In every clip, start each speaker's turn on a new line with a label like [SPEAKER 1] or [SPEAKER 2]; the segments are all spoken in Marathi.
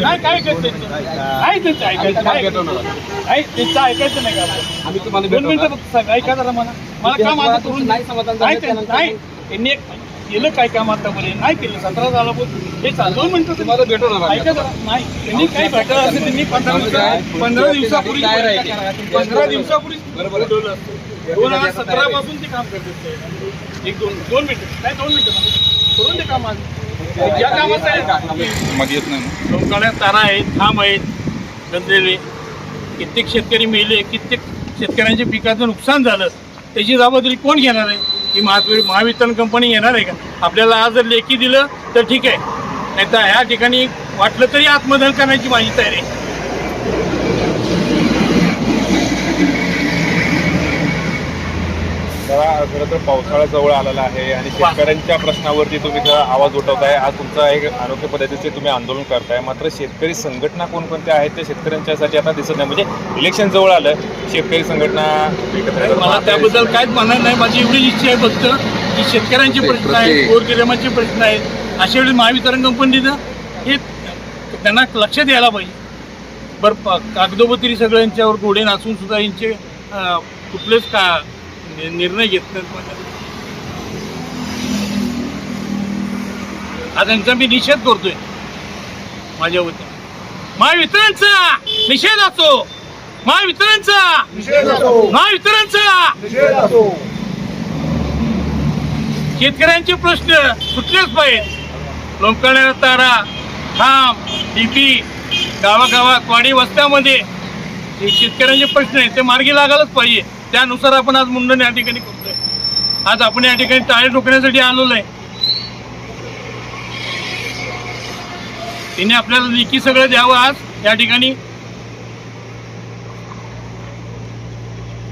[SPEAKER 1] काय काय काय ऐकायचं? काय त्यांचं ऐकायचं काय काय त्यांचं ऐकायचं नाही का?
[SPEAKER 2] आम्ही तुम्हाला
[SPEAKER 1] दोन. मिनिटं फक्त ऐका जरा मला. मला काम आता करून
[SPEAKER 2] नाही समाधान
[SPEAKER 1] नाही. त्यांनी एक केलं काय काम आतापर्यंत नाही केलं. सतरा झाला बोल. हे चाल दोन मिनिटं
[SPEAKER 2] तुम्हाला आम्ही.
[SPEAKER 1] ऐका जरा. नाही. त्यांनी काय भेटलं असेल त्यांनी पंधरा दिवसा पंधरा दिवसापूर्वी? पंधरा दिवसापूर्वी. दोन हजार सतरा पासून ते काम करतात ते. एक दोन दोन मिनिटं. काय दोन मिनिटं. करून ते काम आज.
[SPEAKER 3] येत. नाही.
[SPEAKER 1] लोकांना तारा आहेत खांब आहेत गंजलेले. कित्येक शेतकरी मेले कित्येक शेतकऱ्यांच्या पिकाचं नुकसान झालं. त्याची जबाबदारी कोण घेणार आहे? ही महावीर महावितरण कंपनी घेणार आहे का? आपल्याला आज जर लेखी दिलं तर ठीक आहे. नाही तर ह्या ठिकाणी वाटलं तरी आत्मदहन करण्याची माझी तयारी आहे.
[SPEAKER 3] जरा खरं तर पावसाळा जवळ आलेला आहे आणि शेतकऱ्यांच्या प्रश्नावरती तुम्ही जरा आवाज उठवताय. आज तुमचा एक अनोख्या पद्धतीचे तुम्ही आंदोलन करताय. मात्र शेतकरी संघटना कोणकोणत्या आहेत त्या शेतकऱ्यांच्यासाठी आता दिसत नाही. म्हणजे इलेक्शन जवळ आलं शेतकरी संघटना एकत्र येतात.
[SPEAKER 1] मला त्याबद्दल काहीच म्हणणं नाही. माझी एवढी इच्छा आहे फक्त की शेतकऱ्यांचे प्रश्न आहेत गोरगिरामाचे प्रश्न आहेत. अशा वेळी महावितरण कंपनीनं हे त्यांना लक्ष द्यायला पाहिजे. बरं प- कागदोपत्री सगळ्यांच्यावर घोडे नाचून सुद्धा यांचे अं, कुठलेच का निर्णय घेत नाहीत म्हणजे आज यांचा मी निषेध करतोय. माझ्या वतीने. महावितरणचा निषेध असो. महावितरणचा. महावितरणचा. शेतकऱ्यांचे प्रश्न सुटलेच पाहिजेत. लोंबकळ्या तारा खांब डीपी गावागावात वाडी वस्त्यामध्ये शेतकऱ्यांचे प्रश्न आहेत ते मार्गी लागायलाच पाहिजे त्यानुसार आपण आज मुंडन या ठिकाणी करतोय. आज आपण या ठिकाणी टाळे ठोकण्यासाठी आलेलो आहे. तिने आपल्याला लेखी सगळं द्यावं आज या ठिकाणी.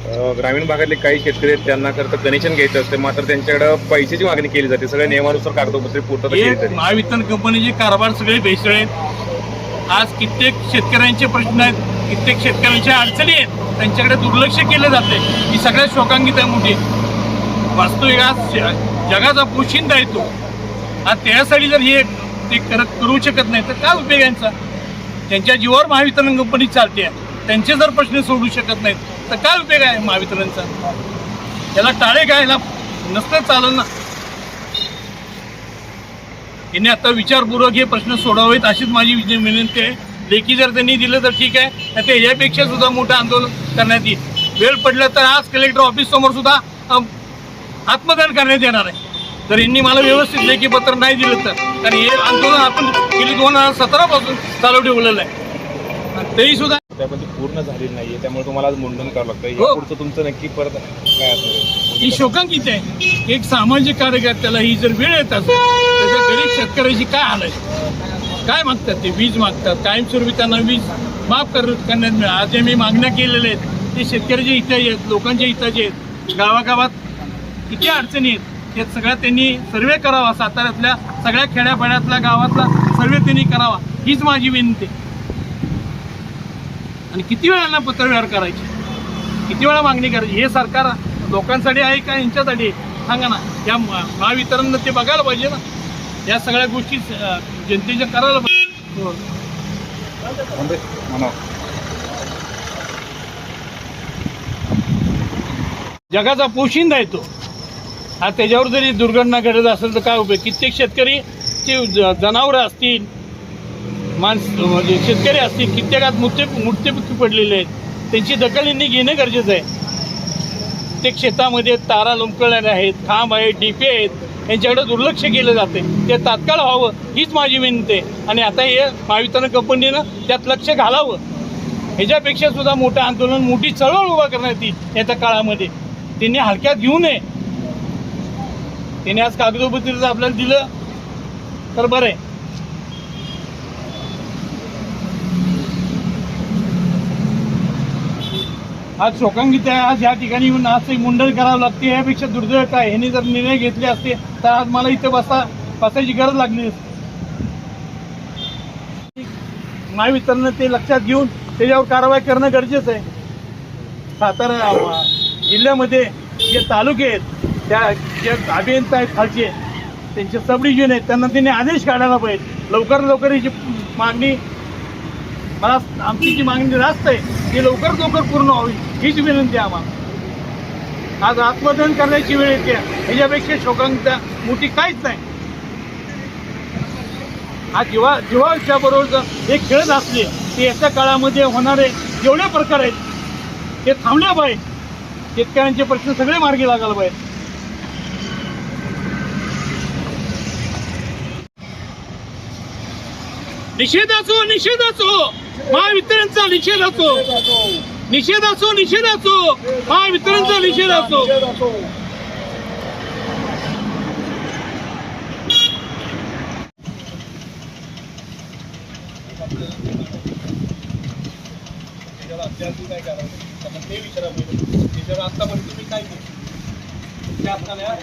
[SPEAKER 3] अं, ग्रामीण भागातले काही शेतकरी आहेत त्यांना करता कनेक्शन घ्यायचं असते मात्र त्यांच्याकडे पैशाची मागणी केली जाते. सगळ्या नियमानुसार कागदपत्रे पूर्तता केली
[SPEAKER 1] हे
[SPEAKER 3] जाते.
[SPEAKER 1] महावितरण कंपनीचे कारभार सगळे भेसळ आहेत. आज कित्येक शेतकऱ्यांचे प्रश्न आहेत कित्येक शेतकऱ्यांच्या अडचणी आहेत त्यांच्याकडे दुर्लक्ष केलं जाते ही सगळ्यात शोकांकित आहे मोठी. वास्तविक आज जगाचा पोशिंदा येतो आज त्यासाठी जर हे ते करत करू शकत नाही तर काय उपयोग यांचा? त्यांच्या जीवावर महावितरण कंपनी चालते. आहे त्यांचे जर प्रश्न सोडू शकत नाहीत तर काय उपयोग आहे महावितरणचा? याला टाळे काय याला नसतं चालेल ना. यांनी आता विचारपूर्वक हे प्रश्न सोडावेत अशीच माझी विनंती आहे. लेखी जर त्यांनी दिलं तर ठीक आहे. नाही तर यापेक्षा सुद्धा मोठं आंदोलन करण्यात येईल. वेळ पडलं तर आज कलेक्टर ऑफिस समोर सुद्धा आत्मदान करण्यात येणार आहे. जर यांनी मला व्यवस्थित लेखी पत्र नाही दिलं तर. कारण हे आंदोलन आपण गेली दोन हजार सतरा पासून चालू ठेवलेलं आहे. तेही तरी सुद्धा
[SPEAKER 3] त्यामध्ये पूर्ण झालेली नाहीये. त्यामुळे तुम्हाला आज मुंडन करावं लागतं
[SPEAKER 1] हो.
[SPEAKER 3] या पुढचं तुमचं नक्की परत काय
[SPEAKER 1] ही शोकांकित आहे. एक सामाजिक कार्यकर्त्याला ही जर वेळ येत असेल तर त्या गरीब शेतकऱ्याची काय हाल आहे काय मागतात ते? वीज मागतात कायमस्वरूपी त्यांना वीज माफ कर करण्यात मिळा. आज जे मी मागण्या केलेल्या आहेत ते शेतकऱ्याच्या हिताचे आहेत लोकांच्या हिताचे आहेत. गावागावात किती अडचणी आहेत हे सगळ्या त्यांनी सर्वे करावा. साताऱ्यातल्या सगळ्या खेड्यापाड्यातल्या गावातला सर्वे त्यांनी करावा. हीच माझी विनंती आहे. आणि किती वेळांना पत्रव्यवहार करायचे? किती वेळा मागणी करायची? हे सरकार लोकांसाठी आहे का यांच्यासाठी? सांगा ना. या महावितरण महावितरणनं ते बघायला पाहिजे ना. या सगळ्या गोष्टी जनतेच्या करायला पाहिजे. हो. जगाचा पोशिंदा आहे तो. हा त्याच्यावर जरी दुर्घटना घडत असेल तर काय उपयोग? कित्येक शेतकरी ते जनावरं असतील माणस म्हणजे शेतकरी असतील कित्येकात मृत्यू मृत्यूमुखी पडलेले आहेत. त्यांची दखल यांनी घेणं गरजेचं आहे. ते शेतामध्ये तारा लोंबकळणारे आहेत खांब आहेत डीपे आहेत. यांच्याकडे दुर्लक्ष केलं जाते ते तात्काळ व्हावं हीच माझी विनंती आहे. आणि आता हे महावितरण कंपनीनं त्यात लक्ष घालावं. ह्याच्यापेक्षा सुद्धा मोठं आंदोलन मोठी चळवळ उभा करण्यात येईल याच्या काळामध्ये. त्यांनी हलक्यात घेऊ नये. त्याने आज कागदोपत्री आपल्याला दिलं तर बरं आहे. आज शोकांकित आहे. आज या ठिकाणी येऊन आज ते मुंडन करावं लागते. यापेक्षा दुर्दैव काय? ह्याने जर निर्णय घेतले असते तर आज मला इथे बसा बसायची गरज लागली नसती. महावितरणनं ते लक्षात घेऊन त्याच्यावर कारवाई करणं गरजेचं आहे. सातारा जिल्ह्यामध्ये जे तालुके आहेत त्या जे अभियंता आहेत खालचे त्यांचे सब डिव्हिजन आहेत त्यांना त्यांनी आदेश काढायला पाहिजे. लवकर लवकर ही जी मागणी मला आमची जी मागणी रास्त आहे ती लवकर लवकर पूर्ण व्हावी हीच विनंती आहे आम्हाला. आज आत्मदहन करण्याची वेळ येते ह्याच्यापेक्षा शोकांत मोठी काहीच नाही. हा जीवा जीवाच्या बरोबर एक खेळत असले ते याच्या काळामध्ये होणारे जेवढे प्रकार आहेत ते थांबले पाहिजे शेतकऱ्यांचे प्रश्न सगळे मार्गी लागायला पाहिजे निषेध असो निषेध असो महावितरणचा निषेध असो. निषेध असो निषेध असो. महावितरणचा निषेध असो.
[SPEAKER 2] त्याच्यावर काय करावं ते विचारा पाहिजे त्याच्यावर आतापर्यंत तुम्ही काय केलं त्या असताना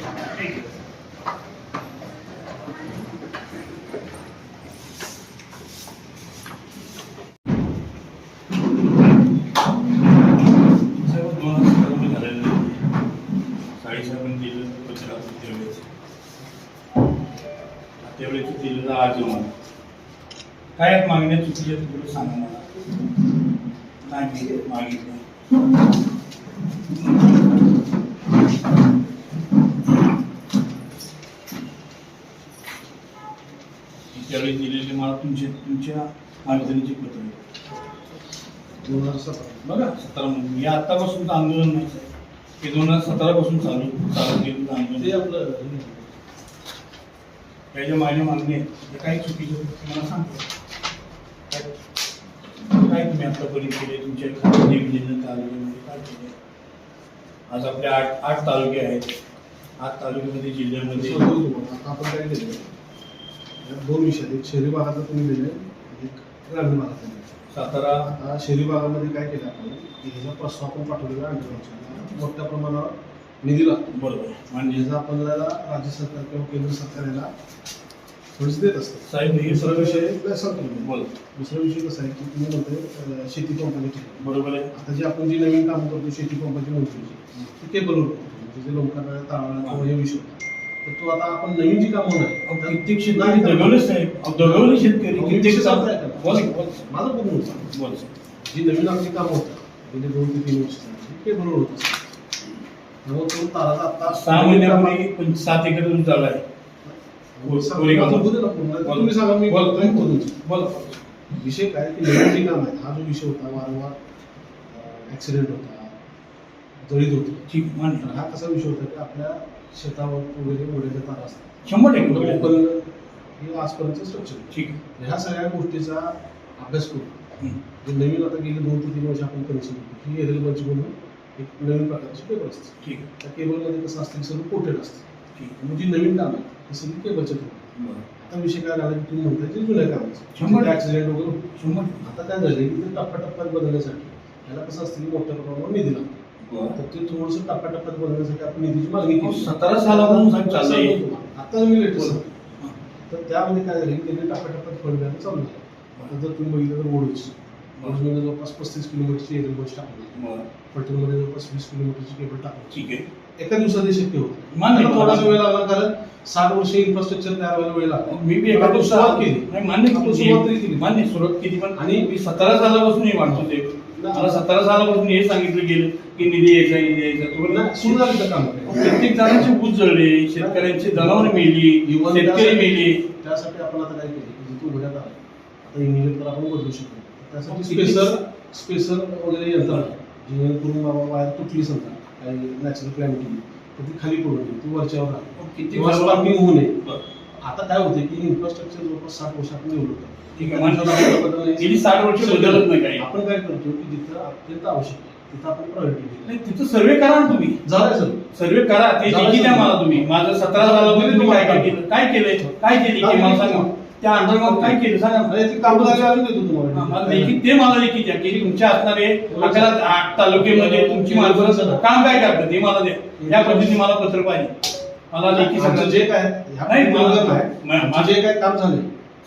[SPEAKER 1] साहेब दोन हजार रुपये झालेले साडेसहा पण दिलं पंधरा पण त्यावेळेस त्यावेळेस दिलेलं आज मला काय आहेत मागण्या चुकीच्या थोडं सांगा मला? नाही मी मागितलं दिलेले मला तुमचे तुमच्या मागणीचे पत्र आहे. बघा सतरा मध्ये या आतापासून आंदोलन नाही हे दोन हजार सतरा पासून चालू चालू केलेलं आंदोलन. त्याच्या माझ्या मागणी आहेत ते काही चुकीचं मला सांगतो. काय तुम्ही आतापर्यंत केले तुमच्या डिव्हिजन तालुक्यामध्ये काय केले आज आपले आठ आठ तालुके आहेत. आठ तालुक्यामध्ये जिल्ह्यामध्ये
[SPEAKER 4] आता आपण काय केलं दोन विषय. एक शहरी भागाचा तुम्ही दिले एक ग्रामीण भागाचा दिले
[SPEAKER 1] सातारा
[SPEAKER 4] आता शहरी भागामध्ये काय केलं आपण? की ह्याचा प्रस्ताव आपण पाठवलेला मोठ्या प्रमाणावर निधी लागतो
[SPEAKER 1] बरोबर.
[SPEAKER 4] आणि
[SPEAKER 1] म्हणजे
[SPEAKER 4] आपण जरा राज्य सरकार किंवा केंद्र सरकार याला थोडीच देत असतं.
[SPEAKER 1] साहेब हे
[SPEAKER 4] दुसरा
[SPEAKER 1] सर्व
[SPEAKER 4] विषय.
[SPEAKER 1] विषय
[SPEAKER 4] सांगतो मी.
[SPEAKER 1] बोल.
[SPEAKER 4] दुसरा विषय कसा आहे की तुम्ही म्हणतोय अं, शेती पंपाची ठिकाण
[SPEAKER 1] बरोबर आहे.
[SPEAKER 4] आता जे आपण जी नवीन काम करतो शेती पंपाची मंजुरीची ती केबलवर करतो. म्हणजे जे लोकांना ताळा किंवा हे विषय होता. तर तो आता आपण नवीन जी कामं
[SPEAKER 1] अहो,
[SPEAKER 4] होणार
[SPEAKER 1] कित्येक शेतकरी दगवले साहेब अहो, दगवले शेतकरी
[SPEAKER 4] अहो,
[SPEAKER 1] कित्येक
[SPEAKER 4] विषय का?
[SPEAKER 1] बोल बोल.
[SPEAKER 4] माझं पूर्ण होतं
[SPEAKER 1] बोल.
[SPEAKER 4] जी नवीन आमची कामं होतात गेले दोन ते तीन वर्ष ते बरोबर होत असतं मग तो ताराचा आता
[SPEAKER 1] सहा महिन्यापूर्वी सात एकर ऊस झाला आहे.
[SPEAKER 4] तुमचं. विषय काय की जे काम आहे हा जो विषय होता वारंवार ऍक्सिडेंट होता जळीत होती.
[SPEAKER 1] ठीक
[SPEAKER 4] तर हा कसा विषय होता की आपल्या शेतावर वगैरे मोड्याच्या तारा असतात.
[SPEAKER 1] शंभर टक्के
[SPEAKER 4] हे आजपर्यंत स्ट्रक्चर
[SPEAKER 1] ठीक.
[SPEAKER 4] ह्या सगळ्या गोष्टीचा अभ्यास करून. जे नवीन आता गेली दोन ते तीन वर्ष आपण कनेक्शन केलं ही एरल बंच म्हणून एक नवीन प्रकारची केबल असते
[SPEAKER 1] ठीक
[SPEAKER 4] त्या केबलमध्ये कसं असतं? की सगळं कोटेड असतं.
[SPEAKER 1] ठीक
[SPEAKER 4] मग जी नवीन काम आहे. ती सगळी
[SPEAKER 1] बरं.
[SPEAKER 4] आता विषय काय झाला की तुम्ही म्हणताय जे जुन्या कामाचं.
[SPEAKER 1] शंभर.
[SPEAKER 4] ऍक्सिडेंट वगैरे होतो.
[SPEAKER 1] शंभर.
[SPEAKER 4] आता काय झालं की ते टप्प्याटप्प्यात बदलण्यासाठी याला कसं असतं की मोठ्या प्रमाणावर निधी लागतो. तर ते थोडंसं टप्प्याटप्प्यात बदलण्यासाठी आपण निधीची मागणी केली.
[SPEAKER 1] सतरा सालापासून साहेब
[SPEAKER 4] आता मी लेटेस्ट
[SPEAKER 1] हां.
[SPEAKER 4] तर त्यामध्ये काय झालं? की त्यांनी टप्प्याटप्प्यात फंड द्यायला चालू झालं. आता जर तुम्ही बघितलं तर ओढूच. ओढूमध्ये जवळपास पस्तीस किलोमीटरची एरियल बस टाकली. फलटणमध्ये जवळपास वीस किलोमीटरची केबल टाकली
[SPEAKER 1] ठीक आहे
[SPEAKER 4] एका दिवसात हे शक्य होतं
[SPEAKER 1] मान्य.
[SPEAKER 4] थोडासा वेळ लागला कारण साठ वर्ष इन्फ्रास्ट्रक्चर तयार व्हायला वेळ लागला
[SPEAKER 1] मी बी एका दिवसात
[SPEAKER 4] सुरुवात केली
[SPEAKER 1] मान्य.
[SPEAKER 4] सुरुवात तरी केली.
[SPEAKER 1] मान्य सुरुवात केली पण
[SPEAKER 4] आणि-
[SPEAKER 1] मी सतरा सालापासून हे मानतो ते मला सतरा सालापासून हे सांगितलं गेलं की निधी यायचा निधी यायचा तो बोलला,
[SPEAKER 4] नाही, सुरू झालं काम
[SPEAKER 1] प्रत्येक जणांचे ऊस जळले शेतकऱ्यांची जनावर मेली शेतकरी
[SPEAKER 4] त्यासाठी-
[SPEAKER 1] मेली
[SPEAKER 4] त्यासाठी आपण आता काय केलं की जिथून उड्यात आला आता इंजिनियर तर आपण बदलू शकतो त्यासाठी स्पेसर स्पेसर वगैरे यंत्र आहे जेणेकरून वायर तुटली समजा काही नॅचरल केली तर ती खाली पडू नये ती वरच्यावर
[SPEAKER 1] किती
[SPEAKER 4] स्पार्किंग होऊ नये. आता काय होते की इन्फ्रास्ट्रक्चर जवळपास साठ वर्ष आपण डेव्हलप
[SPEAKER 1] साठ वर्ष बदलत नाही काही.
[SPEAKER 4] आपण काय करतो की जिथं अत्यंत आवश्यक आहे तिथं आपण प्रायोरिटी
[SPEAKER 1] नाही तिथं सर्वे करा ना तुम्ही.
[SPEAKER 4] झालंय सर.
[SPEAKER 1] सर्वे करा. ते
[SPEAKER 4] झालं
[SPEAKER 1] द्या. मला तुम्ही. माझं सतरा सालामध्ये तुम्ही काय केलं? काय केलंय? काय केली? ते मला सांगा. त्या अंडरग्राऊंड काय केलं? सांगा.
[SPEAKER 4] अरे ती काम झाली अजून देतो
[SPEAKER 1] मला
[SPEAKER 4] तुम्हाला
[SPEAKER 1] लेखी ते मला लेखी द्या की तुमच्या असणारे अकरा आठ तालुक्यामध्ये तुमची माणसं काम काय करतात? ते मला द्या. या पद्धतीने मला पत्र पाहिजे. मला लेखी
[SPEAKER 4] आमचं
[SPEAKER 1] सांगा
[SPEAKER 4] जे काय ह्या
[SPEAKER 1] नाही,
[SPEAKER 4] आहे,
[SPEAKER 1] मा-
[SPEAKER 4] जे काय काम झालंय.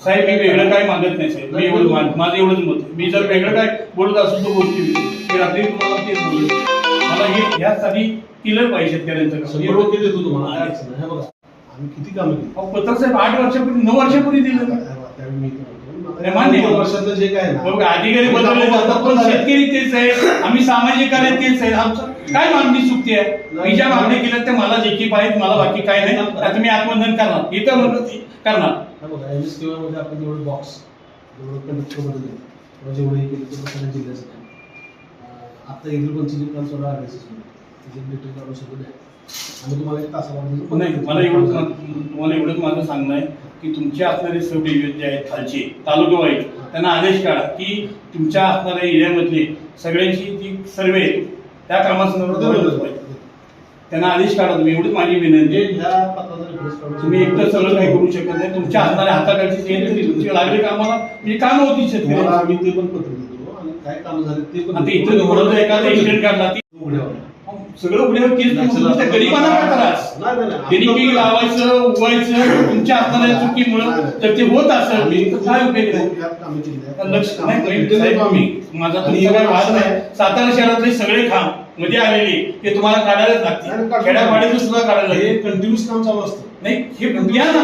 [SPEAKER 1] साहेब मी वेगळं काय मागत नाही साहेब. मी एवढं मा- माझं एवढंच मत आहे. मी जर वेगळं काय बोलत असेल तर बोलतील मी रात्री तुम्हाला तेच बोललो मला हे यासाठी केलं पाहिजे शेतकऱ्यांचं
[SPEAKER 4] शंभर
[SPEAKER 1] काम.
[SPEAKER 4] टक्के देतो तुम्हाला. काय अडचण नाही. हे बघा. आम्ही किती कामं केली?
[SPEAKER 1] अहो, पत्रसाहेब आठ वर्षापूर्वी नऊ वर्षापूर्वी दिलं. ना.
[SPEAKER 4] त्यावेळी मी इथं
[SPEAKER 1] मान्य आहे.
[SPEAKER 4] वर्षातलं जे काय आहे ना
[SPEAKER 1] बघा, अधिकारी बदलले जातात पण शेतकरी तेच आहे आम्ही सामाजिक कार्य तेच आहे आमचं काय मागणी चुकती आहे? मी ज्या मागणी केल्या त्या मला लेखी पाहिजेत मला बाकी काय नाही. आता तुम्ही आत्मदन करणार. इथं म्हणलं ते करणार.
[SPEAKER 4] हा बघा एम एसमध्ये आपण जेवढे बॉक्स जेवढं कंडक्टर बदलले किंवा जेवढे हे केले तेवढं सगळ्या जिल्ह्याचं काम. अं, आता काम त्याचे डिटेल काढून सगळं द्या. तुम्हाला एक तासामध्ये
[SPEAKER 1] नाही मला एवढंच तुम्हाला एवढंच माझं सांगणं आहे की तुमचे असणारे सब डिव्हिजन जे आहेत खालचे तालुका वाईज त्यांना आदेश काढा की तुमच्या असणाऱ्या एरियामधले सगळ्यांची जी सर्वे त्या कामासंदर्भात पाहिजे त्यांना आदेश काढा तुम्ही. एवढीच माझी विनंती तुम्ही एकटं सगळं काही करू शकत नाही. तुमच्या असणाऱ्या हाताखालची जे तरी तुमची लागले कामाला. म्हणजे कामं होती शेतकरी.
[SPEAKER 4] आम्ही ते पण पत्र देतो आणि काय काम झाले ते पण
[SPEAKER 1] आता इथं एखादा एक्सिडेंट काढला ती
[SPEAKER 4] उघड्यावर.
[SPEAKER 1] सगळं केस त्या गरिबांना काय त्रास. त्यांनी पीक लावायचं उगवायचं तुमच्या असणाऱ्या चुकीमुळं. तर ते होत
[SPEAKER 4] आम्ही
[SPEAKER 1] तर काय उपयोग
[SPEAKER 4] कामे.
[SPEAKER 1] लक्ष नाही साहेब. मी माझा तुमचा काय वाद
[SPEAKER 4] असं
[SPEAKER 1] नाही. सातारा शहरातले सगळे खांबमध्ये आलेले ते तुम्हाला काढायलाच
[SPEAKER 4] नाही,
[SPEAKER 1] लागतील
[SPEAKER 4] काढतो.
[SPEAKER 1] खेड्यापाड्याचं सुद्धा काढायला
[SPEAKER 4] हे
[SPEAKER 1] लागेल
[SPEAKER 4] कंटिन्यूस काम चालू असतं.
[SPEAKER 1] नाही हे द्या ना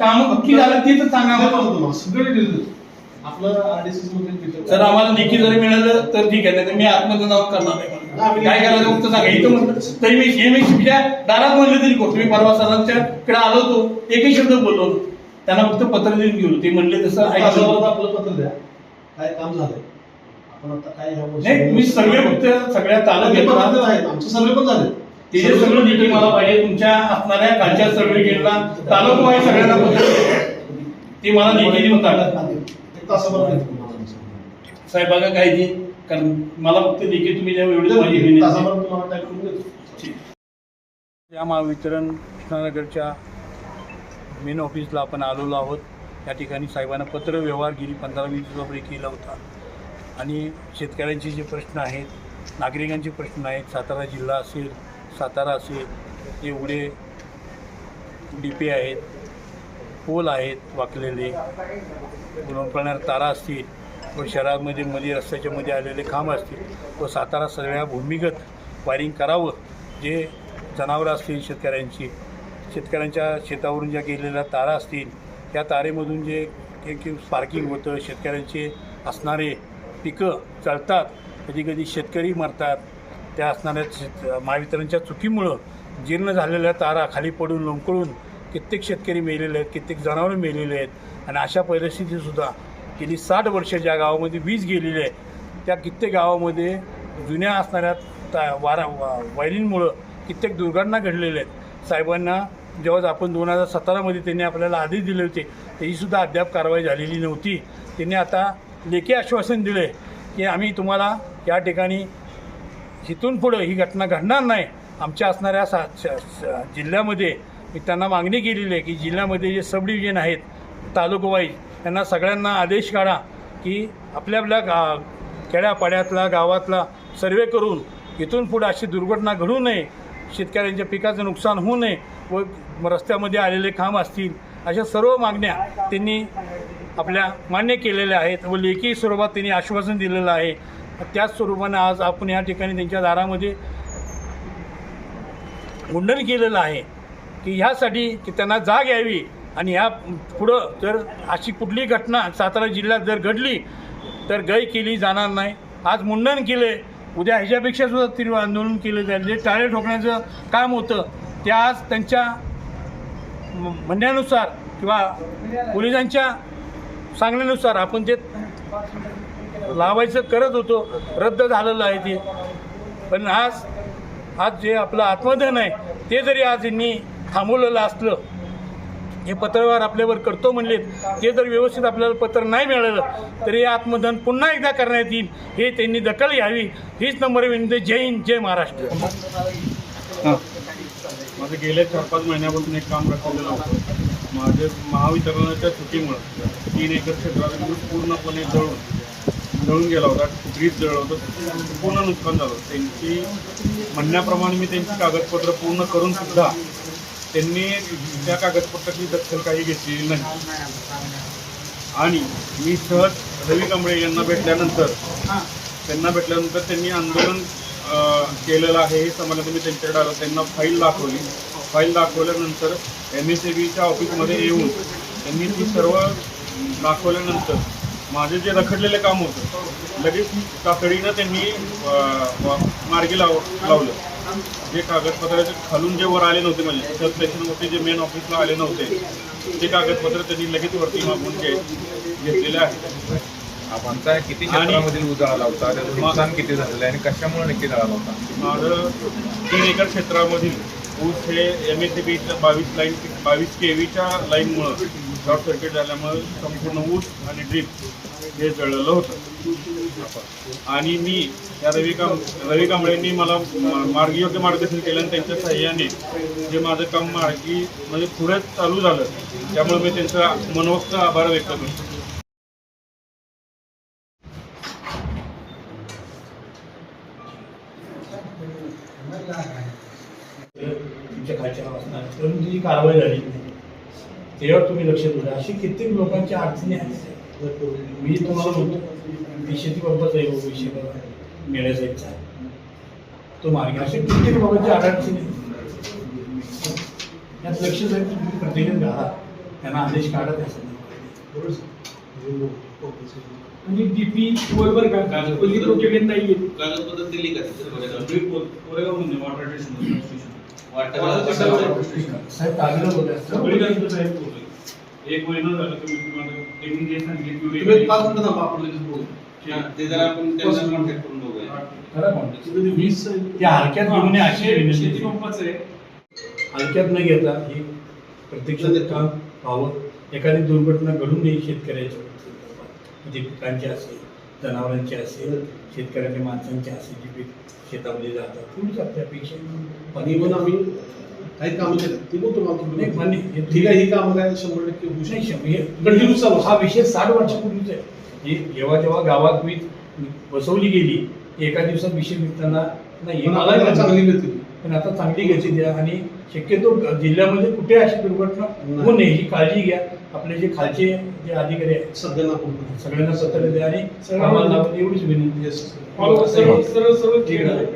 [SPEAKER 1] काम पक्की झालं ते तर सांगा?
[SPEAKER 4] सगळे. आपलं आरडीसी
[SPEAKER 1] जर आम्हाला लेखी जरी मिळालं तर ठीक आहे. नाही तर मी आत्मदनावर करणार नाही. काय करायचं? फक्त सांगा इथं म्हणलं तरी मी हे मी तुमच्या दारात म्हणलं तरी करतो. मी परवा सरांच्या कडे आलो होतो. एकही शब्द बोललो. त्यांना फक्त पत्र देऊन गेलो. ते म्हणले तसं
[SPEAKER 4] आपलं पत्र द्या. काय काम झालंय? आपण आता काय
[SPEAKER 1] नाही तुम्ही सर्वे फक्त सगळ्या तालुक्यात
[SPEAKER 4] आहेत. आमचे सर्वे पण झाले
[SPEAKER 1] ते जे सगळं लेखी मला पाहिजे तुमच्या असणाऱ्या खालच्या सर्वे गेटला तालुका वाईज सगळ्यांना पत्र. ते मला
[SPEAKER 4] देतो तुम्हाला.
[SPEAKER 1] साहेब बघा काय ते. कारण मला फक्त लेखी तुम्ही एवढी माझी विनंती आहे.
[SPEAKER 4] तासाभरात तुम्हाला टाईप करून देतो.
[SPEAKER 1] या महावितरण कृष्णानगरच्या मेन ऑफिसला आपण आलेलो आहोत. या ठिकाणी साहेबांना पत्र व्यवहार गेली पंधरा वीस दिवसापूर्वी केला होता. आणि शेतकऱ्यांचे जे प्रश्न आहेत नागरिकांचे प्रश्न आहेत सातारा जिल्हा असेल सातारा असेल एवढे डिपे आहेत पोल आहेत वाकलेले गुणवत्ताणार तारा असतील व शहरामध्ये मध्ये रस्त्याच्या मध्ये आलेले खांब असतील व सातारा सगळ्या भूमिगत वायरिंग करावं जे जनावरं असतील शेतकऱ्यांची शेतकऱ्यांच्या शेतावरून ज्या गेलेल्या तारा असतील त्या तारेमधून जे स्पार्किंग होतं शेतकऱ्यांचे असणारे पिकं चळतात कधी कधी शेतकरी मरतात त्या असणाऱ्या शेत महावितरणच्या चुकीमुळं जीर्ण झालेल्या तारा खाली पडून लोंबकळून कित्येक शेतकरी मेलेले आहेत कित्येक जनावरं मेलेले आहेत आणि अशा परिस्थितीतसुद्धा गेली साठ वर्ष ज्या गावामध्ये वीज गेलेली आहे त्या कित्येक गावामध्ये जुन्या असणाऱ्या ता वारा वा वायरींमुळं कित्येक दुर्घटना घडलेल्या आहेत. साहेबांना जेव्हा आपण दोन हजार सतरामध्ये त्यांनी आपल्याला आदेश दिले होते त्याचीसुद्धा अद्याप कारवाई झालेली नव्हती. त्यांनी आता लेखी आश्वासन दिले की आम्ही तुम्हाला या ठिकाणी इथून पुढं ही घटना घडणार नाही. आमच्या असणाऱ्या सा श- जिल्ह्यामध्ये मी त्यांना मागणी केलेली आहे की जिल्ह्यामध्ये जे सब डिव्हिजन आहेत तालुकावाईज त्यांना सगळ्यांना आदेश काढा की आपल्या आपल्या गा खेड्यापाड्यातला गावातला सर्वे करून इथून पुढं अशी दुर्घटना घडू नये शेतकऱ्यांच्या पिकाचं नुकसान होऊ नये व रस्त्यामध्ये आलेले खांब असतील अशा सर्व मागण्या त्यांनी आपल्या मान्य केलेल्या आहेत व लेखी स्वरूपात त्यांनी आश्वासन दिलेलं आहे. त्याच स्वरूपाने आज आपण या ठिकाणी त्यांच्या दारामध्ये मुंडन केलेलं आहे की ह्यासाठी की त्यांना जाग यावी. आणि ह्या पुढं जर अशी कुठली घटना सातारा जिल्ह्यात जर घडली तर गय केली जाणार नाही. आज मुंडन केले उद्या ह्याच्यापेक्षा सुद्धा तीव्र आंदोलन केलं जाईल. जे टाळे ठोकण्याचं काम होतं ते आज त्यांच्या म्हणण्यानुसार किंवा पोलिसांच्या सांगण्यानुसार आपण ते लावायचं करत होतो रद्द झालेलं आहे ते. पण आज आज जे आपलं आत्मधन आहे ते जरी आज यांनी थांबवलेलं असलं हे पत्रव्यवहार आपल्यावर करतो म्हणलेत. ते जर व्यवस्थित आपल्याला पत्र नाही मिळालं तरी हे आत्मधन पुन्हा एकदा करण्यात येईल. हे त्यांनी दखल घ्यावी. हीच नंबर विनंती. जय हिंद जय महाराष्ट्र.
[SPEAKER 5] माझं गेल्या चार पाच महिन्यापासून एक काम राखलेलं होतं. माझे महावितरणाच्या चुकीमुळं तीन एकर क्षेत्रात पूर्णपणे जळून जळून गेला होता. ब्रीज जळलं होतं. पूर्ण नुकसान झालं त्यांची म्हणण्याप्रमाणे मी त्यांची कागदपत्र पूर्ण करून सुद्धा त्यांनी त्या कागदपत्राची दखल काही घेतलेली नाही. आणि मी सहज रवी कांबळे यांना भेटल्यानंतर त्यांना भेटल्यानंतर त्यांनी आंदोलन केलेलं आहे हे समजलं मी त्यांच्याकडे आलो. त्यांना फाईल दाखवली. फाईल दाखवल्यानंतर एम एस ए बीच्या ऑफिसमध्ये येऊन त्यांनी ती सर्व दाखवल्यानंतर माझे जे रखडलेले काम होतं लगेच तातडीनं त्यांनी मार्गी लाव लावलं. जे कागदपत्राचे खालून जे वर आले नव्हते म्हणजे सब स्टेशनवरती जे मेन ऑफिसला आले नव्हते ते कागदपत्र त्यांनी लगेच वरती मागून घे घेतलेले आहेत.
[SPEAKER 3] आमचा किती क्षेत्रामधील उजाळा होता त्याचं नुकसान किती झालेलं आहे आणि कशामुळे नक्की झाला होता
[SPEAKER 5] माझं तीन एकर क्षेत्रामधील ऊस हे एम एस सी बीच्या बावीस लाईन बावीस के व्हीच्या लाईनमुळं शॉर्ट सर्किट झाल्यामुळं संपूर्ण ऊस आणि ड्रीप हे जळलं होतं. आणि मी त्या रवी काम रवी कांबळेंनी मला मार्गी योग्य मार्गदर्शन केलं आणि त्यांच्या सहाय्याने जे माझं काम मार्गी म्हणजे पुढे चालू झालं त्यामुळे मी त्यांचा मनोक्त आभार व्यक्त करतो.
[SPEAKER 1] तुमच्या खालच्या परंतु जी कारवाई झाली नाही. तुम्ही लक्ष द्या अशी कित्येक लोकांची अडचणी आहेत. मी तुम्हाला म्हणतो मी शेती पंपाचा आहे हो, विषय आहे तो मार्ग असे कित्येक अडचणी आहेत. यात लक्ष जाईल तुम्ही प्रत्येकाने घाला. त्यांना आदेश काढा त्या संदर्भात.
[SPEAKER 2] म्हणजे डीपी बरोबर का? पहिली प्रोजेक्ट नाही
[SPEAKER 6] कागदपत्र दिली का?
[SPEAKER 5] कोरेगाव म्हणजे वॉटर स्टेशन
[SPEAKER 1] साहेब कागद होते
[SPEAKER 5] सगळी जास्त साहेब. एक महिना झाला तुम्ही तुम्हाला त्यांनी जे सांगितले
[SPEAKER 4] तुम्ही
[SPEAKER 5] की
[SPEAKER 4] पाच मिनिटं थांबा आपण लगेच बोलू.
[SPEAKER 6] ते जरा आपण त्यांना कॉन्टॅक्ट करून बघूया.
[SPEAKER 1] खरं म्हणतो.
[SPEAKER 4] तुम्ही वीस
[SPEAKER 1] त्या हलक्यात घेऊन
[SPEAKER 5] शेती
[SPEAKER 1] आहे.
[SPEAKER 5] पंपाचं आहे.
[SPEAKER 1] हलक्यात न घेता ही प्रत्यक्षात काम व्हावं एखादी दुर्घटना घडून नये शेतकऱ्याच्या म्हणजे पिकांची असेल जनावरांची असेल शेतकऱ्याच्या माणसांची असेल जी पीक शेतामध्ये जातात. तेवढीच आपली अपेक्षा
[SPEAKER 4] पण आम्ही काही कामं केलं ते
[SPEAKER 1] नाही, मान्य. हे
[SPEAKER 4] ठीक आहे ही कामं काय? शंभर टक्के होऊ शकतात.
[SPEAKER 1] हे-
[SPEAKER 4] चालू.
[SPEAKER 1] हा विषय साठ वर्षापूर्वीच आहे. ही जेव्हा जेव्हा गावात वीज बसवली गेली एका दिवसात विषय मिटताना नाही
[SPEAKER 4] पण
[SPEAKER 1] मला
[SPEAKER 4] चांगली. मिळतील
[SPEAKER 1] पण आता चांगली घेतली द्या आणि शक्यतो ग- जिल्ह्यामध्ये कुठे अशी दुर्घटना होऊ नये ही काळजी घ्या. आपले जे खालचे जे अधिकारी आहेत
[SPEAKER 4] सगळ्यांना आपण
[SPEAKER 1] सगळ्यांना सतर्क द्या आणि लावा एवढीच विनंती
[SPEAKER 2] सरळ सरळ सरळ ठीक आहे